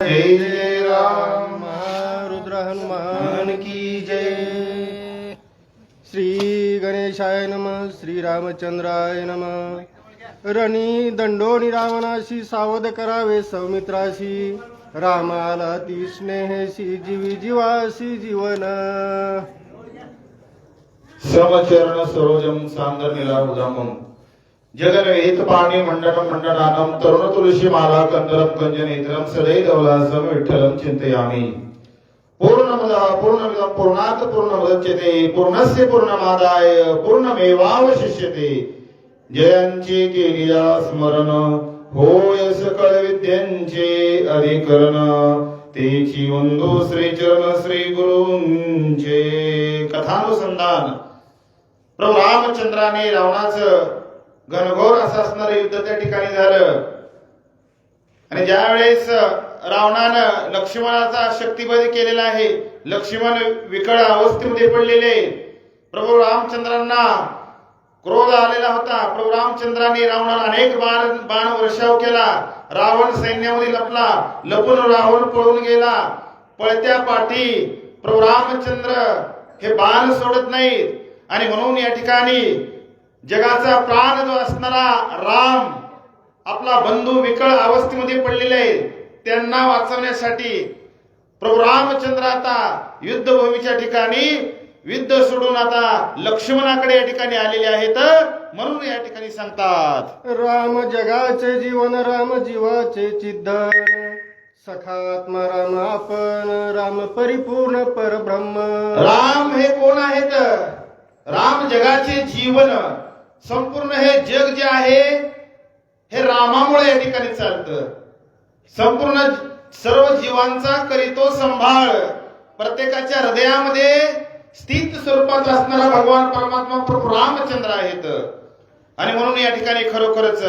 जय राम रुद्र हनुमान की जय श्री गणेशाय नम श्री रामचंद्राय नम रणी दंडोनी रावणाशी सावध करावे सौमित्राशी रामाला ती स्नेहशी जीवी जीवाशी जीवन समचरण सरोजम सांगनीला उदामम जगनवेहित पाणी मंडनं मंडनानं तरुण तुलसी माला कंदरम गंजनेत्रम सदैवलासम विठ्ठलम चिंतयामि. पूर्णमदः पूर्णमिदं पूर्णात् पूर्णमुदच्यते पूर्णस्य पूर्णमादाय पूर्णमेवावशिष्यते. जयांची केली या स्मरण होय सकळ विद्यांचे अधिकरण. तेची वंदो श्री चरण श्री गुरूंचे. कथानुसंधान. प्रभू रामचंद्राने रावणाचं घनघोर असं असणारं युद्ध त्या ठिकाणी झालं. आणि ज्या वेळेस रावणानं लक्ष्मणाचा शक्तिबध केलेला आहे लक्ष्मण विकळ अवस्थेमध्ये पडलेले. प्रभू रामचंद्रांना क्रोध आलेला होता. प्रभू रामचंद्राने रावणाला अनेक बाण बाण वर्षाव केला. रावण सैन्यामध्ये लपला. लपून रावण पळून गेला. पळत्या पाठी प्रभू रामचंद्र हे बाण सोडत नाहीत. आणि म्हणून या ठिकाणी जगाचा प्राण जो असणारा राम आपला बंधू विकळ अवस्थेमध्ये पडलेले आहे त्यांना वाचवण्यासाठी प्रभू रामचंद्र आता युद्धभूमीच्या ठिकाणी युद्ध सोडून आता लक्ष्मणाकडे या ठिकाणी आलेले आहेत. म्हणून या ठिकाणी सांगतात राम जगाचे जीवन राम जीवाचे चिद्धन सखात्मा राम आपण राम परिपूर्ण परब्रह्म. राम हे कोण आहेत? राम जगाचे जीवन. संपूर्ण हे जग जे आहे हे रामामुळे या ठिकाणी चालतं. संपूर्ण सर्व जीवांचा करीतो संभाळ. प्रत्येकाच्या हृदयामध्ये स्थित स्वरूपात असणारा भगवान परमात्मा प्रभू रामचंद्र आहेत. आणि म्हणून या ठिकाणी खरोखरच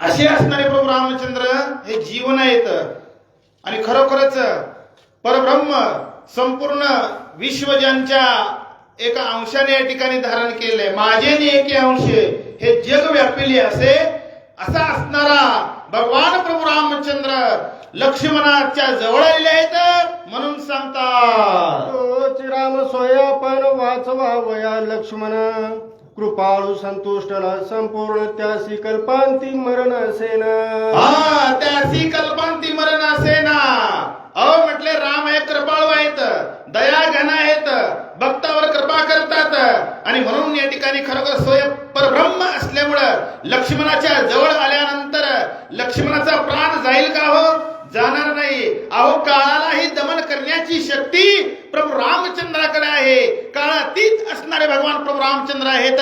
असे असणारे प्रभू रामचंद्र हे जीवन आहेत. आणि खरोखरच परब्रह्म संपूर्ण विश्व ज्यांच्या एका अंशाने या ठिकाणी धारण केलंय. माझे नि एके अंश हे जग व्यापिले असे असा असणारा भगवान प्रभू रामचंद्र लक्ष्मणाच्या जवळ आलेले आहेत म्हणून सांगतात. राम स्वयापन वाचवा वया लक्ष्मण. कृपाळू संतुष्टला संपूर्ण त्यासी कल्पांती मरण सेना हा त्यासी कल्पांती मरण असेना. अहो म्हटले राम हे कृपाळू आहेत दया घन आहेत. आणि म्हणून या ठिकाणी खरोखर स्वयं परब्रह्म असल्यामुळं लक्ष्मणाच्या जवळ आल्यानंतर लक्ष्मणाचा प्राण जाईल का हो? जाणार नाही. अहो काळालाही दमन करण्याची शक्ती प्रभू रामचंद्राकडे आहे. काळातीत असणारे भगवान प्रभू रामचंद्र आहेत.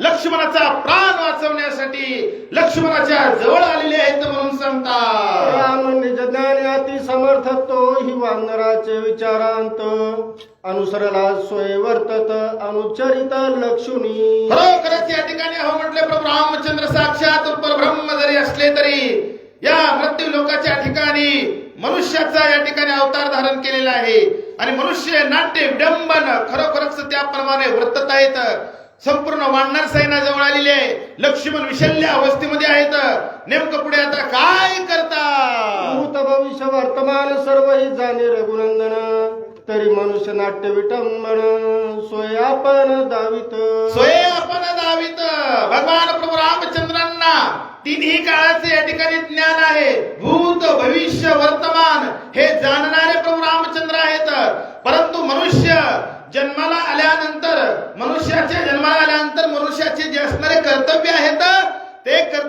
लक्ष्मणाचा प्राण वाचवण्यासाठी लक्ष्मणाच्या जवळ आलेले आहेत म्हणून सांगतात. राम निज ज्ञानाती समर्थ तो हि वानराचे विचारांत अनुसरला सोय वर्तत अनुचरित लक्षुनी खरोखरच या ठिकाणी अहो म्हटले प्रभू रामचंद्र साक्षात परब्रह्म जरी असले तरी या मृत्यू लोकाच्या ठिकाणी मनुष्याचा या ठिकाणी अवतार धारण केलेला आहे. आणि मनुष्य नाट्य विडंबन खरोखरच त्याप्रमाणे वर्तत आहेत संपूर्ण वाढणार सैनाजवळ आलेले आलेली आहे. लक्ष्मण विशल्य अवस्थेमध्ये आहेत. नेमकं पुढे आता काय करता भूत भविष्य वर्तमान सर्व ही जाणे रघुनंदन. तरी मनुष्य नाट्य विटंबन सोय आपण दावित. सोय आपण दावित. भगवान प्रभू रामचंद्रांना तिन्ही काळाचे या ठिकाणी ज्ञान आहे. भूत भविष्य वर्तमान हे जाणणारे प्रभू रामचंद्र आहेत. परंतु मनुष्य जन्माला आल्यानंतर मनुष्याच्या जन्माला आल्यानंतर मनुष्याचे जे असणारे कर्तव्य आहेत ते कर्तव्य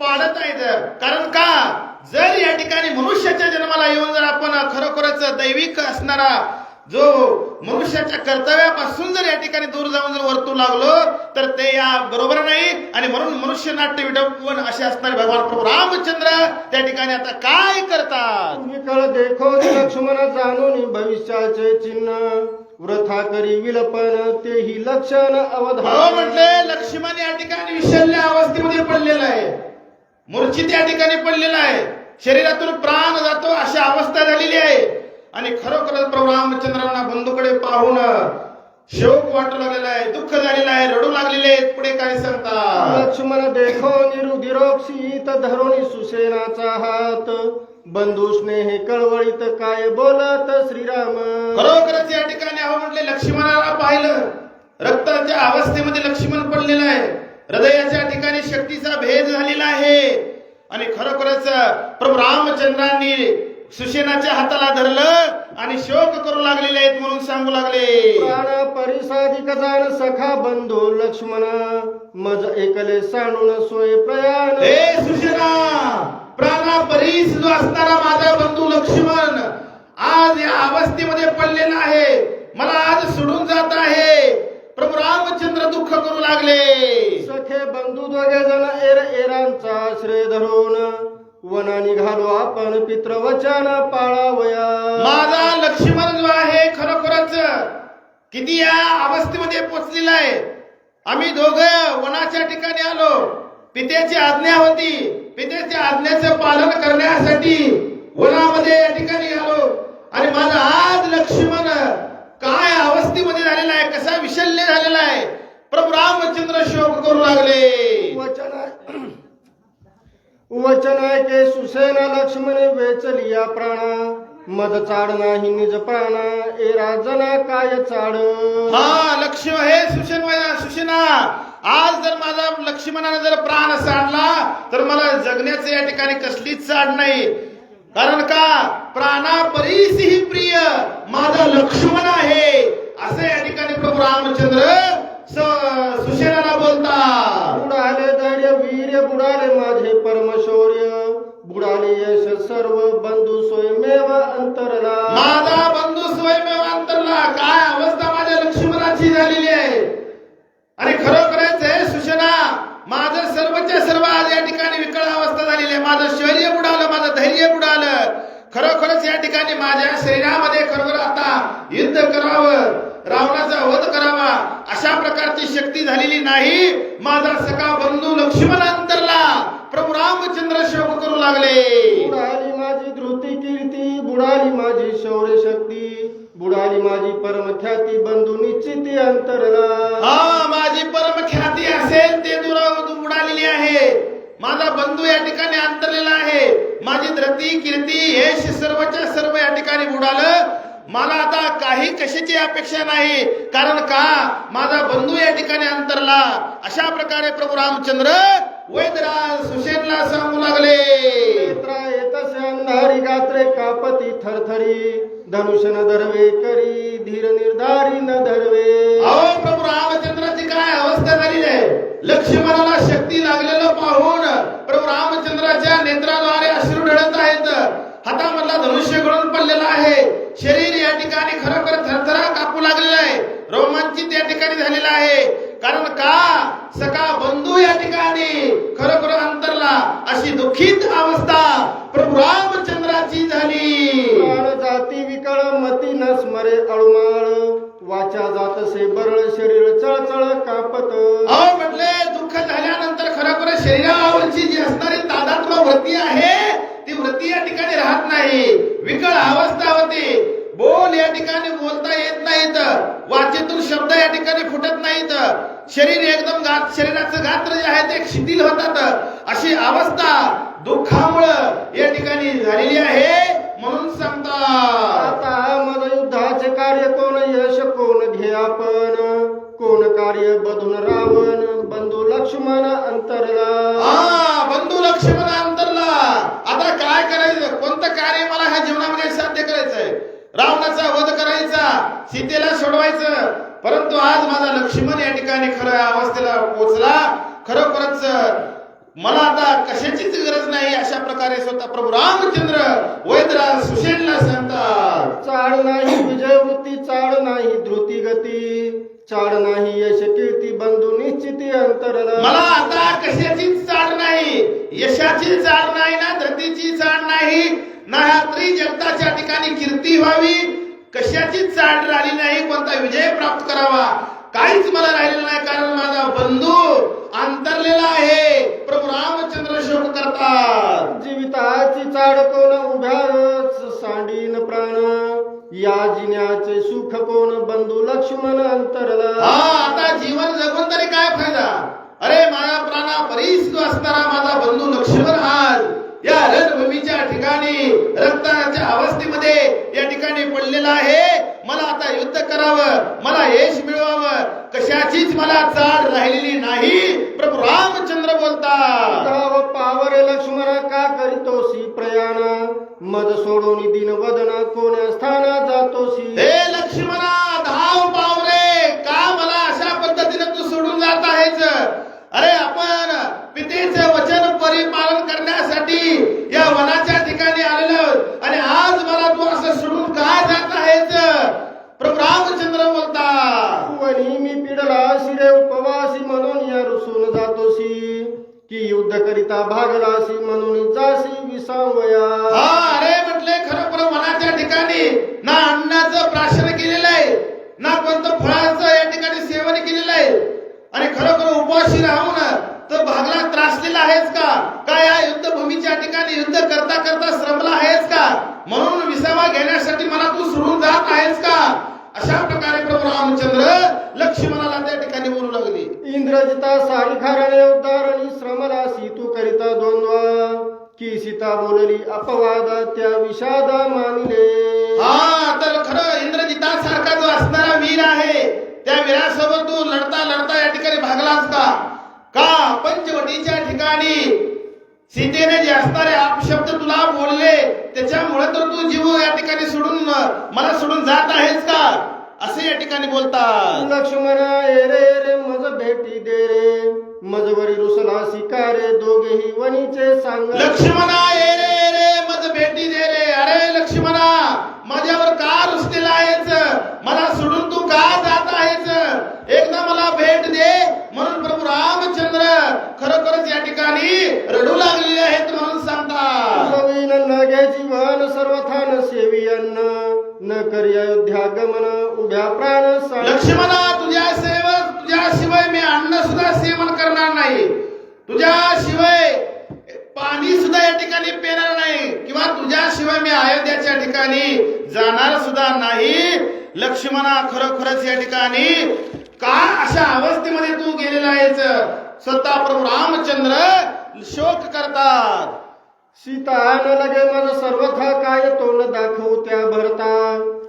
पाडत आहेत कारण का? जर या ठिकाणी मनुष्याच्या जन्माला येऊन जर आपण खरोखरच दैविक असणारा जो मनुष्याच्या कर्तव्यापासून जर या ठिकाणी दूर जाऊन जर वर्तू लागलो तर ते या बरोबर नाही. आणि म्हणून मनुष्य नाट्य विडंबन असे असणारे भगवान प्रभू रामचंद्र त्या ठिकाणी आता काय करतात? विकळ देखो लक्ष्मण जाणून भविष्याचे चिन्ह वृथा करी विलपन तेही लक्षण अवधान. म्हटले लक्ष्मण या ठिकाणी विशल्य अवस्थेमध्ये पडलेला आहे. मूर्छित या ठिकाणी पडलेला आहे. शरीरातून प्राण जातो अशी अवस्था झालेली आहे. आणि खरोखरच प्रभू रामचंद्रांना बंधूकडे पाहून शोक वाटू लागलेला आहे दुःख झालेलं आहे रडू लागलेले आहेत. पुढे काय सांगतात? लक्ष्मण देखो निरुधिरोक्षित धरुणी सुसेनाचा हात. बंधू स्नेह कळवळीत काय बोलत श्रीराम? खरोखरच या ठिकाणी अहो म्हटले लक्ष्मणाला पाहिलं. रक्ताच्या अवस्थेमध्ये लक्ष्मण पडलेला आहे. हृदयाच्या ठिकाणी शक्तीचा भेद झालेला आहे. आणि खरोखरच प्रभू रामचंद्रांनी सुशेनाच्या हाताला धरलं आणि शोक करू लागलेले आहेत म्हणून सांगू लागले. प्राण परिसाधिक जाण सखा बंधू लक्ष्मण मज एकले सांडून सोय प्रयाण. हे सुशेना प्राणा परीस जो असणारा माझा बंधू लक्ष्मण आज या अवस्थेमध्ये पडलेला आहे. मला आज सोडून जात आहे. प्रभू रामचंद्र दुःख करू लागले. सखे बंधू दोघे जण एर एरांचा आश्रय धरून वना निघालो आपण पितृवचन पाळावया. माझा लक्ष्मण जो आहे खरोखरच किती या अवस्थेमध्ये पोचलेला आहे. आम्ही दोघं वनाच्या ठिकाणी आलो. पित्याची आज्ञा होती. पित्याच्या आज्ञेचं पालन करण्यासाठी वनामध्ये या ठिकाणी आलो. आणि माझा आज लक्ष्मण काय अवस्थेमध्ये झालेला आहे? कसा विशल्य झालेला आहे? प्रभू रामचंद्र शोक करू लागले. वचन वचन ऐके सुसेना लक्ष्मण वेचलिया प्राणा. मद चाड नाही निज प्राणा. ए राजना काय चाड? हा लक्ष्य हे सुशेन सुशेना आज जर माझा लक्ष्मणाने जर प्राण साडला तर मला जगण्याचे या ठिकाणी कसलीच साड नाही. कारण का? प्राणा परीसही प्रिय माझा लक्ष्मण आहे. असे या ठिकाणी प्रभू रामचंद्र सुशेनाला बोलतात. बुडाले धैर्य वीर्य बुडाले माझे परमशौर्य. बुडाले यश सर्व बंधू स्वयमेव अंतरला. माझा बंधू स्वयंमेव अंतरला. काय अवस्था माझ्या लक्ष्मणाची झालेली आहे? आणि खरोखरच आहे सुशना माझं सर्वच्या सर्व आज या ठिकाणी विकळ अवस्था झालेली आहे. माझं शौर्य बुडालं धैर्य बुडालं खरोखरच या ठिकाणी माझ्या शरीरामध्ये खरोखर आता युद्ध करावं रावणाचा वध करावा अशा प्रकारची शक्ती झालेली नाही. माझा सखा बंधू लक्ष्मण अंतरला प्रभू रामचंद्र शोक करू लागले. बुडाली माझी धृती कीर्ती बुडाली माझी शौर्य शक्ती बुडाली माझी परम ख्याती बंधू निश्चिती अंतरला. हा माझी परम ख्याती असेल ते दूर उडालेली आहे. माझा बंधू या ठिकाणी अंतरलेला आहे. माझी द्रती कीर्ती यश सर्वच्या सर्व या ठिकाणी बुडालं. मला आता काही कशाची अपेक्षा नाही. कारण का? माझा बंधू या ठिकाणी अंतरला. अशा प्रकारे प्रभू रामचंद्र वैदराज सुशेनला सांगू लागले. अंधारी गात्रे कापती थरथरी धनुष्यन धरवे करी धीर निर्धारी न धरवे अहो प्रभू रामचंद्राची काय अवस्था झाली आहे? लक्ष्मणाला शक्ती लागलेलं पाहून प्रभू रामचंद्राच्या नेत्राद्वारे अश्रू ढळत आहेत. हातामधला धनुष्य गळून पडलेला आहे. शरीर या ठिकाणी खरोखर थरथरा कापू लागलेला आहे. रोमांचित या ठिकाणी झालेला आहे. कारण का? सका बंधू या ठिकाणी खरोखर अंतरला. अशी दुःखित अवस्था प्रभू रामचंद्राची झाली. जाती विकळ मती न स्मरे अळुमाळ. वाचा जातसे बरळ शरीर चळचळ कापत. प्रकारे स्वतः प्रभू रामचंद्र वैद्यराज सुशेनला सांगतात. चाड नाही विजय वृत्ती चाड नाही धृती गती चाड नाही यश कीर्ती बंधू निश्चिती अंतरला. मला आता कशाचीच चाड नाही? यशाची चाड नाही ना धरतीची चाड नाही? ना ह्या त्रिजगताच्या ठिकाणी कीर्ती व्हावी? कशाचीच चाड राहिली नाही कोणता विजय प्राप्त करावा? काहीच मला राहिलेलं नाही कारण माझा बंधू अंतरलेला आहे. प्रभू रामचंद्र शोक करतात. जीविताची चाड कोण उभ्याच सांडीन प्राण. या जिन्याचे सुख कोण बंधू लक्ष्मण अंतरला. हा आता जीवन जगून तरी काय फायदा? अरे माझ्या प्राणा परीस असणारा माझा बंधू लक्ष्मण आज या रणभूमीच्या ठिकाणी रक्ताच्या अवस्थेमध्ये या ठिकाणी पडलेला आहे. मला आता युद्ध करावं मला यश मिळवावं. कशाचीच मला चाड राहिलेली नाही. प्रभू रामचंद्र बोलतात. धाव पावरे लक्ष्मण का करीतोसी प्रयाण? मद सोडून दिन वदन कोण्या स्थाना जातोसी? हे लक्ष्मणा धाव पावरे का मला अशा पद्धतीने तू सोडून जात आहेस? अरे आपण पितेचे करिता भागलासी म्हणून जासी विसावया. हा अरे म्हटले खरोखर मनाच्या ठिकाणी ना अन्नाचं प्राशन केलेलं आहे ना कोणतं फळाचं या ठिकाणी सेवन केलेलं आहे. आणि खरोखर उपवासी राहून तर भागला त्रासलेला आहेच का? का या युद्धभूमीच्या ठिकाणी युद्ध करता करता श्रमला आहेस का? म्हणून विसावा घेण्यासाठी मला तू सोडून जात आहेस का? अशा प्रकारे प्रभू रामचंद्र लक्ष्मणाला त्या ठिकाणी बोलू लागले. इंद्रजिता सारी खारणे उद्धारणी श्रमलासी तू करिता द्वंद्व. की सीता बोलली अपवाद त्या विषाद मानिले. हा तर खरं इंद्रजितासारखा जो असणारा वीर आहे त्या वीरासोबत तू लढता लढता या ठिकाणी भागलास का? का? पंचवटीच्या ठिकाणी सीतेने जे असणारे अपशब्द तुला बोलले त्याच्यामुळे तर तू जीव या ठिकाणी सोडून मला सोडून जात आहेस का? असे या ठिकाणी बोलतात. लक्ष्मण रे रे मज भेटी दे रे. मजवरी रुसला शिकारे दोघेही वनीचे सांग. लक्ष्मणा रे खरोखरच या ठिकाणी? का अशा अवस्थेमध्ये तू गेलेला आहेस. स्वतः प्रभू रामचंद्र शोक करतात. सीता न लगे मज सर्वथा काय तोंड दाखवू त्या भरता?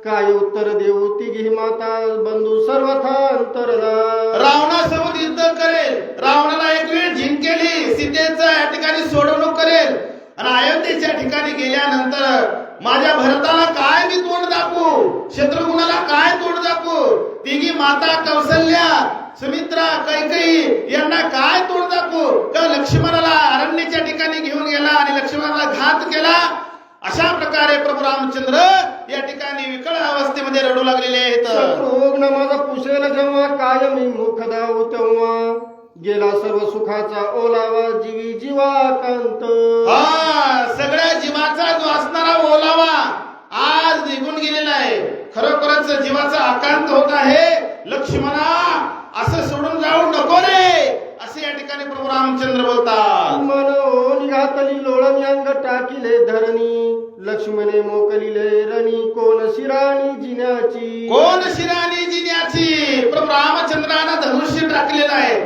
काय उत्तर देऊ तिघी माता? बंधू सर्वथा अंतरला रावणासोबत युद्ध करेल. रावणाला एक वेळ जिंकेली. सीतेचं या ठिकाणी सोडवणूक करेल. आणि अयोध्येच्या ठिकाणी गेल्यानंतर माझ्या भरताला काय मी तोंड दाखवू? शत्रुघ्नाला काय दाखवू तिघी माता कौशल्या सुमित्रा कैकई यांना काय तोंड दाखवू का लक्ष्मणाला अरण्याच्या ठिकाणी घेऊन गेला आणि लक्ष्मणाला घात केला? अशा प्रकारे प्रभू रामचंद्र या ठिकाणी विकळ अवस्थेमध्ये रडू लागलेले आहेत. माझा पुसेल जेव्हा काय मी मुख दाऊ तेव्हा. गेला सर्व सुखाचा ओलावा जीवी जीवाकांत. हा सगळ्या जीवाचा जो असणारा ओलावा आज निघून गेलेला आहे. खरोखरच जीवाचा आकांत होत आहे. लक्ष्मणा असं सोडून जाऊ नको रे. असे या ठिकाणी प्रभू रामचंद्र बोलतात. मन ओ निघातली लोळणी अंग टाकिले धरणी. लक्ष्मणे मोकलिले रणी. कोण शिराणी जिन्याची? कोण शिरानी जिन्याची? प्रभू रामचंद्रानं धनुष्य टाकलेलं आहे.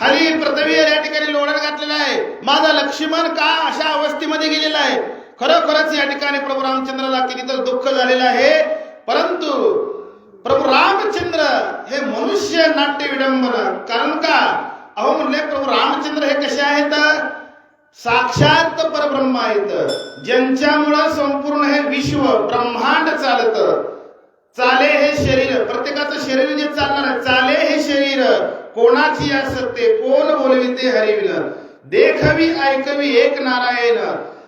खाली पृथ्वीवर या ठिकाणी लोणन घातलेला आहे. माझा लक्ष्मण का अशा अवस्थेमध्ये गेलेला आहे? खरोखरच या ठिकाणी प्रभू रामचंद्राला किती तर दुःख झालेलं आहे. परंतु प्रभू रामचंद्र हे मनुष्य नाट्य विडंबन कारण का? अहो म्हणले प्रभू रामचंद्र हे कसे आहेत? साक्षात परब्रह्म आहेत. ज्यांच्यामुळं संपूर्ण हे विश्व ब्रह्मांड चालत. चाले हे शरीर प्रत्येकाचं शरीर जे चालणार आहे. चाले हे शरीर कोणाची असते कोण बोलविते हरिविन देखवी ऐकवी एक नारायण.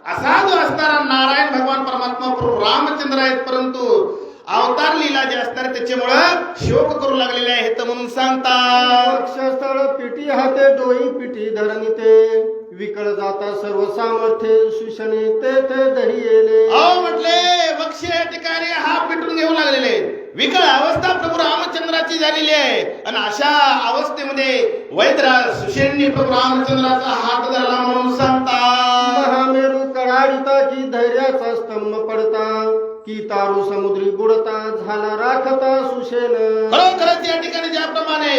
असा जो असणारा नारायण भगवान परमात्मा प्रभू रामचंद्र आहेत परंतु अवतार लीला जे असणार त्याच्यामुळं शोक करू लागलेले आहेत म्हणून सांगतात. अक्षस्थळ पिटी हाते डोई पिटी धरणी ते. विकळ जाता सर्व सामर्थ्य सुशने ते ते दही येले अहो म्हटले वक्ष या ठिकाणी हा पिटून घेऊ लागलेले विकळ अवस्था प्रभू रामचंद्राची झालेली आहे. आणि अशा अवस्थेमध्ये वैद्यरा सुशेंनी प्रभू रामचंद्राचा हात धरला म्हणून सांगतात. महामेरू कडाडिता की धैर्याचा स्तंभ पडता. की तारू समुद्री बुडता झाला राखता सुशेन खरोखरच या ठिकाणी ज्याप्रमाणे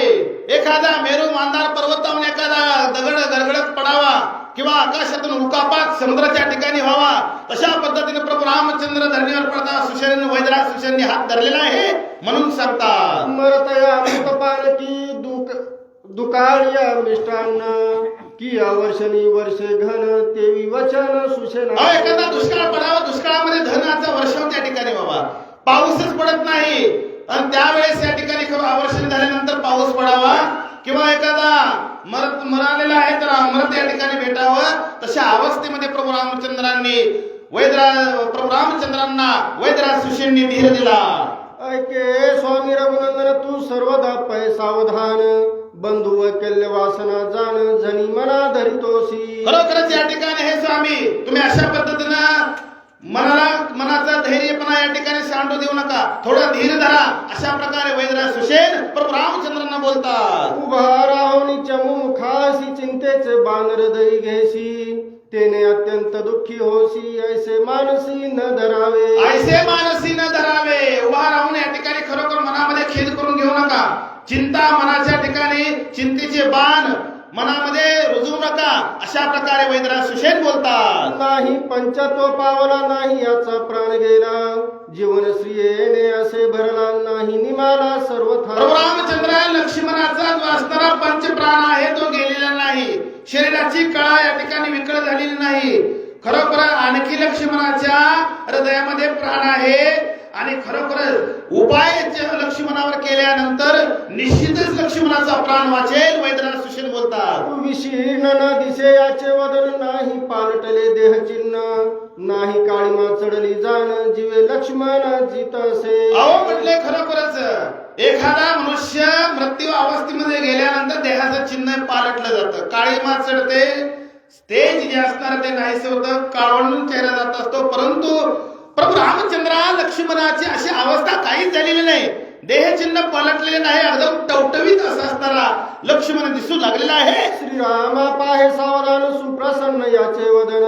एखादा मेरू मांदार पर्वतावरून एखादा दगड गडगडत पडावा किंवा आकाशातून उकापात समुद्राच्या ठिकाणी व्हावा तशा पद्धतीने प्रभू रामचंद्र धरणीवर पडता सुशेन वैद्यराज सुशेननी हात धरलेला आहे म्हणून सांगतात. मरतया अमृतपान की दुक दुकाळिया मिष्टान्न. की वर्षणी वर्ष घन तेवी वचन सुशेन एखादा दुष्काळ पडावा दुष्काळामध्ये धनाचा वर्षाव त्या ठिकाणी बाबा. पाऊसच पडत नाही. आणि त्यावेळेस या ठिकाणी आवर्षण झाल्यानंतर पाऊस पडावा. किंवा एखादा मरत मरालेला आहे तर अमृत या ठिकाणी भेटावं. तशा अवस्थेमध्ये प्रभू रामचंद्रांनी वैद्यराज प्रभू रामचंद्रांना वैद्यराज सुशेंनी धीर दिला. ऐके स्वामी रघुनंदन तू सर्वदा पै सावधान बंधू वैकल्य वासना जाण जनी मना धरितोसी. खरोखरच या ठिकाणी हे स्वामी तुम्ही अशा पद्धतीनं मनाला मनाचा धैर्यपणा या ठिकाणी सांडू देऊ नका. थोडा धीर धरा. अशा प्रकारे वैद्यराज सुशेन प्रभू रामचंद्रांना बोलतात. उभा राहुनी चमुखासी चिंतेचे बाण हृदय घेसी तेने अत्यंत दुःखी होसी ऐसे मानसी न धरावे. ऐसे मानसी न धरावे. उभा राहून या ठिकाणी खरोखर मनामध्ये खेद करून घेऊ नका. चिंता मनाच्या ठिकाणी चिंतेचे बाण मनामध्ये रुजवू नका. अशा प्रकारे वैद्यराज सुशेन बोलतात. नाही पंचत्व पावला नाही याचा प्राण गेला. जीवन श्रियेने असे भरला नाही निमाला सर्वथा. रामचंद्र लक्ष्मणाचा जो असणारा पंचप्राण आहे तो गेलेला नाही. शरीराची कळा या ठिकाणी विकळ झालेली नाही. खरोखर आणखी लक्ष्मणाच्या हृदयामध्ये प्राण आहे आणि खरोखर उपाय लक्ष्मणावर केल्यानंतर निश्चितच लक्ष्मणाचा प्राण वाचेल वैद्यनाथ बोलतात. विशीर्ण न दिसे याचे वदन नाही पालटले देह चिन्ह. नाही काळीमा चढली जाण जीवे लक्ष्मण जित असे. अहो म्हटले खरोखरच एखादा मनुष्य मृत्यू अवस्थेमध्ये गेल्यानंतर देहाचं चिन्ह पालटलं जातं. काळीमा चढते तेज जे असणार ते नाहीसे होतं काळवंडून चेहरा जात असतो. परंतु प्रभू रामचंद्रा लक्ष्मणाची अशी अवस्था काहीच झालेली नाही. देहचिन्ह पलटलेले नाही एकदम टवटवीत असा असणारा लक्ष्मण दिसू लागलेला आहे. श्रीरामा पाहे सावधान सुप्रसन्न याचे वदन.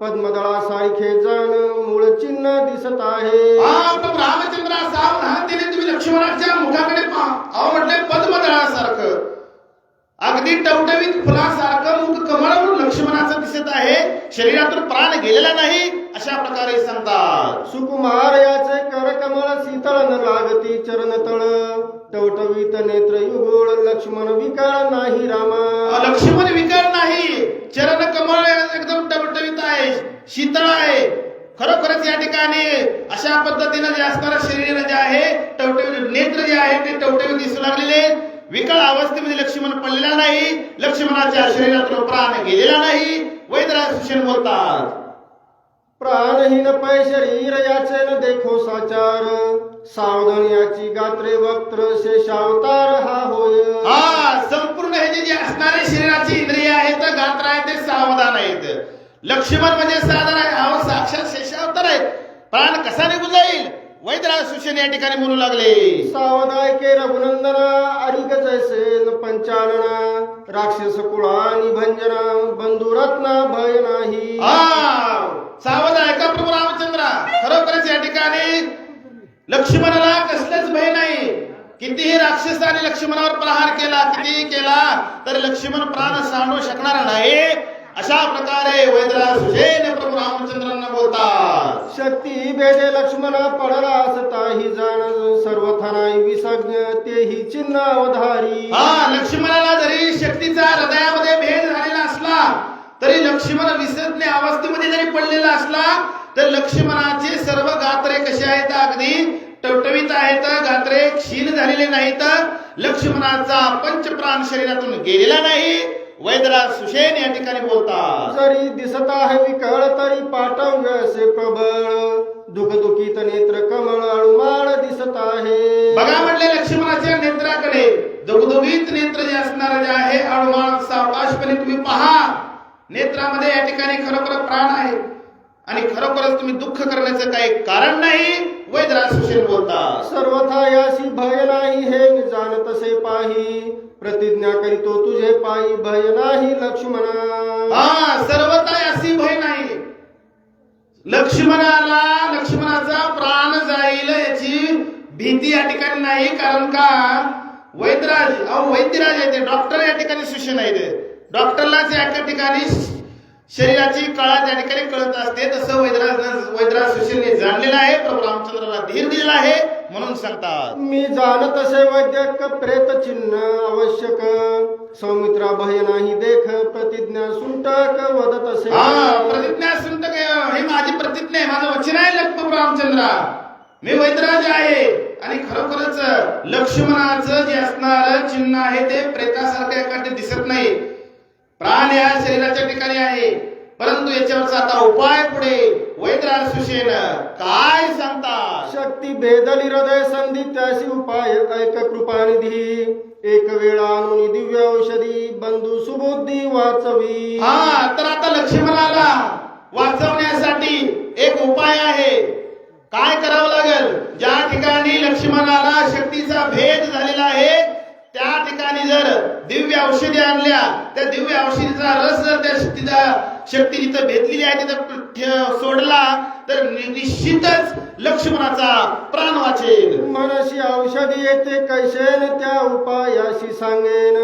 पद्मदळा सारखे जाण मूळ चिन्ह दिसत आहे. रामचंद्रा सावधानतेने तुम्ही लक्ष्मणाच्या मुखाकडे पहा. अहो म्हटले पद्मदळासारखं. अगदी टवटवीत फुलासारखं मुख कमळ लक्ष्मणाचं दिसत आहे. शरीरातून प्राण गेलेला नाही अशा प्रकारे सांगतात. सुकुमार याचे कर कमळ शीतळ न लागती चरण तळ टवटवीत नेत्र युगोळ लक्ष्मण विकाळ नाही रामा. लक्ष्मण विकार नाही. चरण कमळ एकदम टवटवीत आहे शीतळ आहे. खरोखरच या ठिकाणी अशा पद्धतीनं जे असणारं शरीर जे आहे टवटवीत नेत्र जे आहे ते टवटवीत दिसू लागलेले. विकळ अवस्थेमध्ये लक्ष्मण पडलेला नाही. लक्ष्मणाच्या शरीरातून प्राण गेलेला नाही. वैद्यराज सुशेन बोलतात. प्राणहीन पै शरीर याचे न देखो साचार. सावधान याची गात्रे वक्त्र शेषावतार हा होय. हा संपूर्ण हे जे असणारे शरीराची इंद्रिय आहेत गात्र आहेत ते सावधान आहेत. लक्ष्मण म्हणजे साधारण साक्षात शेषावतार आहेत. प्राण कसा निघून जाईल वैद्यराज सुशेन या ठिकाणी म्हणू लागले. सावधाय के रघुनंदना अरिक जैसे पंचानना राक्षस कुळानी भंजना बंधुरत्ना भय नाही. हा सावध आहे का प्रभू रामचंद्र? खरोखरच या ठिकाणी लक्ष्मणाला कसलेच भय नाही. कितीही राक्षसाने लक्ष्मणावर प्रहार केला कितीही केला तर लक्ष्मण प्राण सांडू शकणार नाही. अशा प्रकारे प्रभू रामचंद्रांना बोलतात. शक्ती भेदे लक्ष्मणा पडला असता ही जाण सर्वथानाई विसज्ञ तेही चिन्ह अवधारी हा लक्ष्मणाला जरी शक्तीचा हृदयामध्ये भेद झालेला असला तरी लक्ष्मण विसरणे अवस्थेमध्ये जरी पडलेला असला तर लक्ष्मणाचे सर्व गात्रे कसे आहेत? अगदी टवटवीत आहेत गात्रे क्षीण झालेले नाहीत. लक्ष्मणाचा पंचप्राण शरीरातून गेलेला नाही. वैद्यराज सुशेन या ठिकाणी बोलतात. जरी दिसत आहे विकळ तरी पाठव्य असे प्रबळ. दुखदुखीत नेत्र कमळ अळुमाळ दिसत आहे. बघा म्हटले लक्ष्मणाच्या नेत्राकडे. दुगदुगीत नेत्र जे असणार जे आहे अळुमाळ सावकाशपणे तुम्ही पहा. नेत्रामध्ये या ठिकाणी खरोखर प्राण आहे. आणि खरोखरच तुम्ही दुःख करण्याचं काही कारण नाही वैद्यराज सुशेन बोलतात. सर्वथा यासी भय नाही हे मी जाण तसे पाही. प्रतिज्ञा करीतो तुझे पायी भय नाही लक्ष्मणा. हा सर्वता अशी भय नाही. लक्ष्मणाला लक्ष्मणाचा प्राण जाईल याची भीती या ठिकाणी नाही कारण का? वैद्यराज अहो वैद्यराज आहे ते डॉक्टर या ठिकाणी सुशन आहे ते डॉक्टरलाच एका ठिकाणी शरीराची कळा त्या ठिकाणी कळत असते तसं वैद्यराज वैद्यराज सुशीलने जाणलेलं आहे. प्रभू रामचंद्राला धीर दिलेला आहे म्हणून सांगतात. मी जाणत असे वैद्यक प्रेत चिन्ह आवश्यक. सौमित्रा भय नाही देख प्रतिज्ञा सुंटक वदत असे. हा प्रतिज्ञा सुनत हे माझी प्रतिज्ञा आहे. माझं वचन आहे लक्ष प्रभू रामचंद्रा. मी वैद्यराज आहे. आणि खरोखरच लक्ष्मणाचं जे असणार चिन्ह आहे ते प्रेतासारखं एखादे दिसत नाही. प्राण या शरीराच्या ठिकाणी आहे. परंतु याच्यावरचा आता उपाय पुढे. वैद्यराज सुशेन काय सांगतात? शक्ती भेदली हृदय संधी त्याशी उपाय ऐक कृपानिधी एक वेळा दिव्य औषधी बंधू सुबुद्धी वाचवी. हा तर आता लक्ष्मणाला वाचवण्यासाठी एक उपाय आहे. काय करावं लागेल? ज्या ठिकाणी लक्ष्मणाला शक्तीचा भेद झालेला आहे त्या ठिकाणी जर दिव्य औषधी आणल्या त्या दिव्य औषधीचा रस जर त्या शक्तीचा शक्ती जिथं भेटलेली आहे तिथं सोडला तर निश्चितच लक्ष्मणाचा प्राण वाचेल. मनशी औषधी येते कैसेन त्या उपायाशी सांगेन.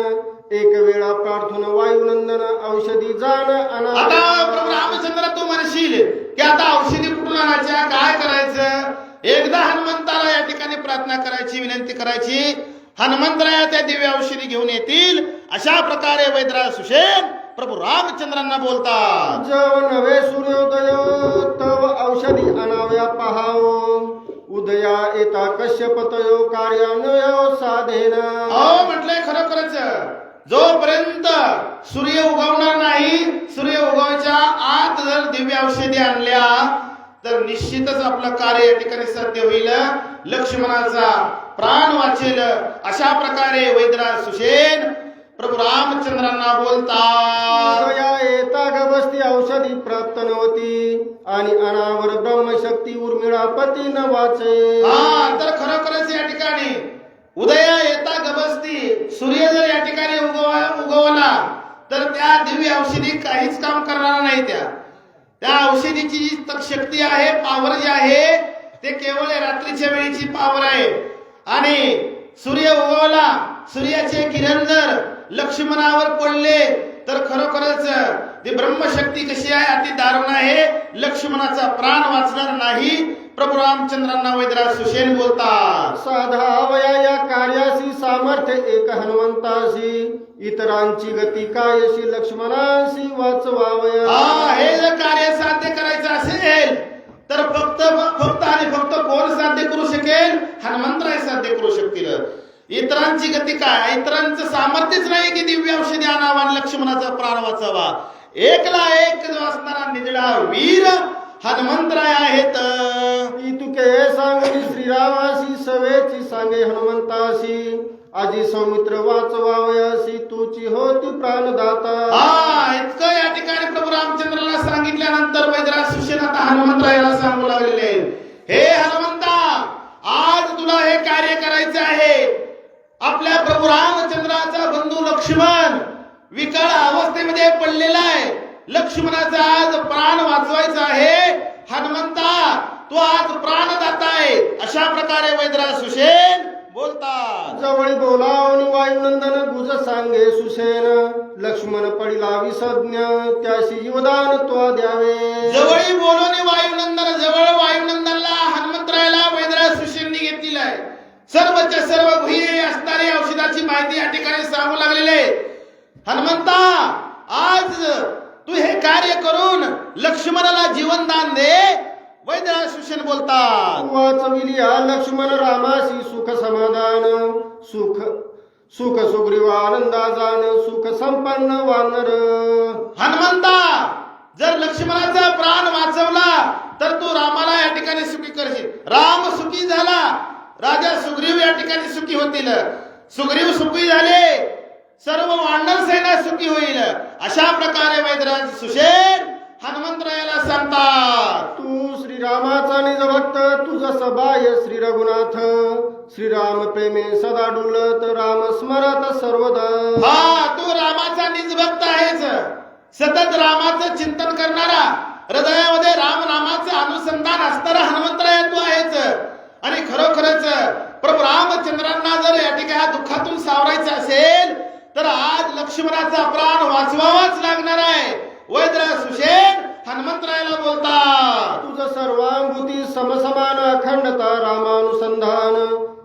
एक वेळा प्रार्थना वायुनंदन औषधी जाण अना आता प्रभू रामचंद्र तू म्हणशील की आता औषधी कुठून आणायच्या? काय करायचं? एकदा हनुमंताला या ठिकाणी प्रार्थना करायची विनंती करायची हनुमंतराया त्या दिव्य औषधी घेऊन येतील. अशा प्रकारे वैद्यराज सुशेन प्रभू रामचंद्रांना बोलतात. जव नवे सूर्योदय तव औषधी अनाव्या पहावो. उदया येता कश्यपतयो कार्यान्वयो साधेन. अहो म्हटलंय खरोखरच. जोपर्यंत सूर्य उगवणार नाही सूर्य उगवायच्या आत जर दिव्य औषधी आणल्या तर निश्चितच आपलं कार्य या ठिकाणी सत्य होईल. लक्ष्मणाचा प्राण वाचेल. अशा प्रकारे वैद्यराज सुशेन प्रभू रामचंद्रांना बोलतात. येता गबस्ती औषधी प्राप्त नव्हती आणि अनावर ब्रह्मशक्ती उर्मिळापती न वाचे. हा तर खरोखरच या ठिकाणी उदया येता गबसती सूर्य जर या ठिकाणी उगवा उगवला तर त्या दिव्य औषधी काहीच काम करणार नाही त्या. त्या औषधीची जी शक्ती आहे पावर जी आहे ते केवळ रात्रीच्या वेळीची पावर आहे. आणि सूर्य उगवला सूर्याचे किरण जर लक्ष्मणावर पडले तर खरोखरच ती ब्रह्मशक्ती कशी आहे अति दारुण आहे. लक्ष्मणाचा प्राण वाचणार नाही प्रभू रामचंद्रांना वैद्यराज सुशेन बोलतात. साधावया या कार्याशी सामर्थ्य एक हनुमंताशी इतरांची गती कायशी लक्ष्मणाशी वाचवावया हा जर कार्य साध्य करायचं असेल तर फक्त फक्त आणि फक्त कोण साध्य करू शकेल? हनुमंतराय साध्य करू शकतील. इतरांची गती काय? इतरांचं सामर्थ्यच नाही की दिव्य औषधी आणावा आणि लक्ष्मणाचा प्राण वाचावा. एकला एक जो असणारा निजडा वीर हनुमंतराय आहेत. तुके सांगली श्रीरामाशी सवेची सांगे हनुमंताशी आजी सौमित्र वाचवावयाशी तुची होती प्राणदाता. हा इतकं या ठिकाणी प्रभू रामचंद्राला सांगितल्यानंतर वैद्यराज सुशेन आता हनुमंतरायाला सांगू लागलेले. हे हनुमंता आज तुला हे कार्य करायचं आहे. आपल्या प्रभू रामचंद्राचा बंधू लक्ष्मण विकळ अवस्थेमध्ये पडलेला आहे. लक्ष्मणाचा आज प्राण वाचवायचा आहे. हनुमंता तू आज प्राणदाता आहे अशा प्रकारे वैद्यराज सुशेन बोलतात. जवळी बोलावणी वायुनंदन गुज सांगे सुसेन लक्ष्मण पडिला विसज्ञ त्याशी जीवदान तो द्यावे. जवळी बोलवणे वायुनंदन जवळ वायुनंदनला हनुमंतरायला वैद्यराज सुशेंनी घेतलेलं आहे सर्वच्या सर्व गुह्य असणारी औषधाची माहिती या ठिकाणी सांगू लागलेले. आहे. हनुमंता आज तू हे कार्य करून लक्ष्मणाला जीवनदान दे. सुशेन बोलतात वाचविली लक्ष्मण रामाशी सुख समाधान सुख सुख सुग्रीव आनंदा जाण सुख संपन्न वानर. हनुमंता जर लक्ष्मणाचा प्राण वाचवला तर तू रामाला या ठिकाणी सुखी करशील. राम सुखी झाला राजा सुग्रीव या ठिकाणी सुखी होतील. सुग्रीव सुखी झाले सर्व वानर सुखी होईल. अशा प्रकारे वैद्यराज सुशेन हनुमंतरायाला सांगतात. तू श्रीरामाचा निज भक्त तुझ सबाय श्री रघुनाथ श्रीराम प्रेमे सदा डुलत राम स्मरत सर्वदा. हा तू रामाचा निज भक्त आहेस. सतत रामाचं चिंतन करणारा हृदयामध्ये राम नामाचं अनुसंधान असणारा हनुमंतराया आणि खरोखरच प्रभू रामचंद्रांना जर या ठिकाणी दुःखातून सावरायचं असेल तर आज लक्ष्मणाचा प्राण वाचवावाच लागणार आहे. वैद्य सुशेन हनुमंतरायाला बोलतात. तुझ सर्वांभूती समसमान अखंडता रामानुसंधान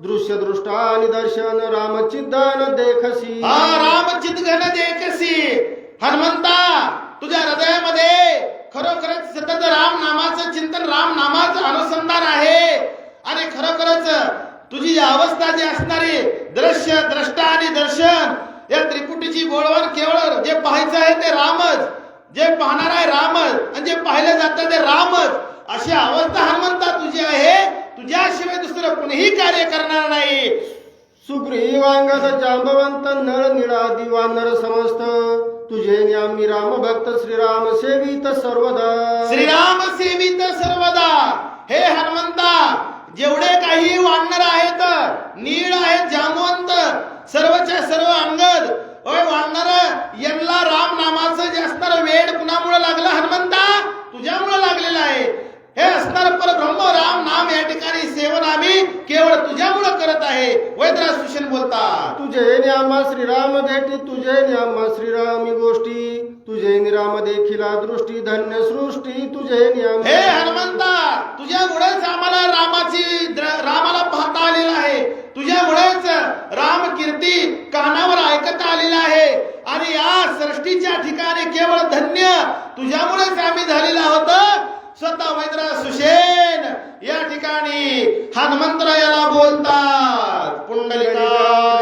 दृश्य दृष्टा निदर्शन रामचिद्दान देखसी. हा राम चितघन देखसी. हनुमंता तुझ्या हृदयामध्ये खरोखरच सतत राम नामाचं चिंतन राम नामाचं अनुसंधान आहे. आणि खरोखरच तुझी अवस्था जी असणारी दृश्य द्रष्टा आणि दर्शन या त्रिपुटीची बोळवण केवळ जे पाहायचं आहे ते रामच जे पाहणार आहे रामच आणि जे पाहिलं जातं ते रामच. अशी अवस्था हनुमंता तुझी आहे तुझ्याशिवाय दुसरं कुणीही कार्य करणार नाही. सुग्रीवांगद जांबवंत नळ निळा दिवानर समस्त. तुझे न्यामी राम भक्त श्रीराम सेवित सर्वदा. श्रीराम सेवित सर्वदा. हे हनुमंता जेवढे काही वानर आहेत नीळ आहेत जामवंत सर्वच्या सर्व अंगद. ओय वानर यांना राम नामाचं जे असणार वेड कुणामुळे लागलं? हनुमंता तुझ्यामुळे लागलेलं आहे. हे असणार सुशन बोलतात. तुझे न्यामा श्रीराम भेटी तुझे न्यामा श्रीरामी गोष्टी. तुझे निराम देखिला दृष्टी धन्य सृष्टी. तुझे न्याम हे हनुमंता तुझ्यामुळेच आम्हाला रामाची रामाला पाहता आलेलं आहे. तुझ्यामुळेच राम कीर्ती कानावर ऐकता आलेला आहे. आणि या सृष्टीच्या ठिकाणी केवळ धन्य तुझ्यामुळेच आम्ही झालेला आहोत स्वतः वैद्र सुशेन. या ठिकाणी हनुमंतरायाला बोलतात. पुंडलिका